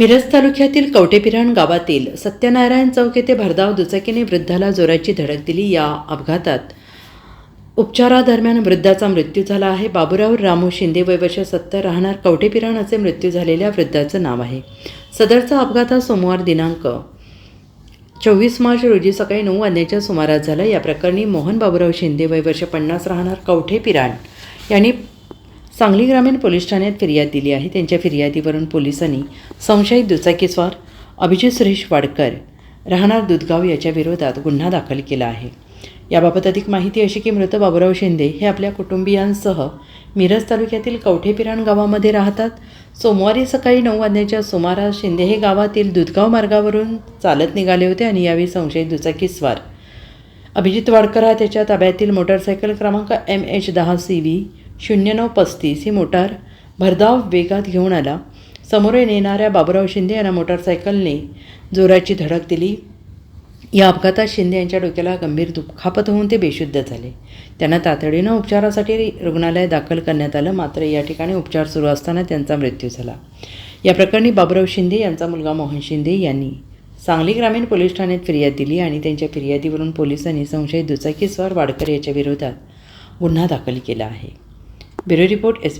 मिरज तालुक्यातील कवटेपिराण गावातील सत्यनारायण चौक येथे भरधाव दुचाकीने वृद्धाला जोराची धडक दिली या अपघातात. उपचारादरम्यान वृद्धाचा मृत्यू झाला आहे. बाबुराव रामू शिंदे वय वर्ष सत्तर राहणार कवटेपिराण असे मृत्यू झालेल्या वृद्धाचं नाव आहे. सदरचा अपघात हा सोमवार दिनांक चोवीस मार्च रोजी सकाळी नऊ वाजण्याच्या सुमारास झाला. या प्रकरणी मोहन बाबुराव शिंदे वय वर्ष पन्नास राहणार कवठे पिराण यांनी सांगली ग्रामीण पोलीस ठाण्यात फिर्याद दिली आहे. त्यांच्या फिर्यादीवरून पोलिसांनी संशयित दुचाकीस्वार अभिजित सुरेश वाडकर राहणार दुधगाव याच्या विरोधात गुन्हा दाखल केला आहे. याबाबत अधिक माहिती अशी की मृत बाबुराव शिंदे हे आपल्या कुटुंबियांसह मिरज तालुक्यातील कवठेपिराण गावामध्ये राहतात. सोमवारी सकाळी नऊ वाजण्याच्या सुमारास शिंदे हे गावातील दुधगाव मार्गावरून चालत निघाले होते आणि यावेळी संशयित दुचाकीस्वार अभिजित वाडकर हा त्याच्या ताब्यातील मोटारसायकल क्रमांक एम एच दहा सी व्ही शून्य नऊ पस्तीस ही मोटार भरधाव वेगात घेऊन आला. समोरून येणाऱ्या बाबुराव शिंदे यांना मोटारसायकलने जोराची धडक दिली. या अपघातात शिंदे यांच्या डोक्याला गंभीर दुखापत होऊन ते बेशुद्ध झाले. त्यांना तातडीनं उपचारासाठी रुग्णालयात दाखल करण्यात आलं. मात्र या ठिकाणी उपचार सुरू असताना त्यांचा मृत्यू झाला. या प्रकरणी बाबुराव शिंदे यांचा मुलगा मोहन शिंदे यांनी सांगली ग्रामीण पोलीस ठाण्यात फिर्याद दिली आणि त्यांच्या फिर्यादीवरून पोलिसांनी संशयित दुचाकीस्वार वाडकर याच्या विरोधात गुन्हा दाखल केला आहे. Bureau report S